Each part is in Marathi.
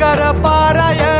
चरिताचे कर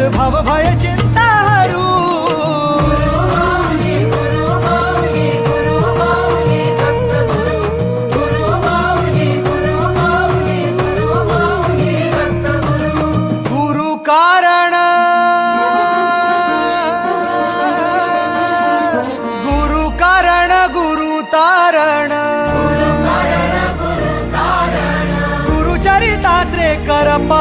तर भव भय चिंता हरू। गुरु कारण। गुरु कारण गुरु तारण। गुरु चरिताचे कर पा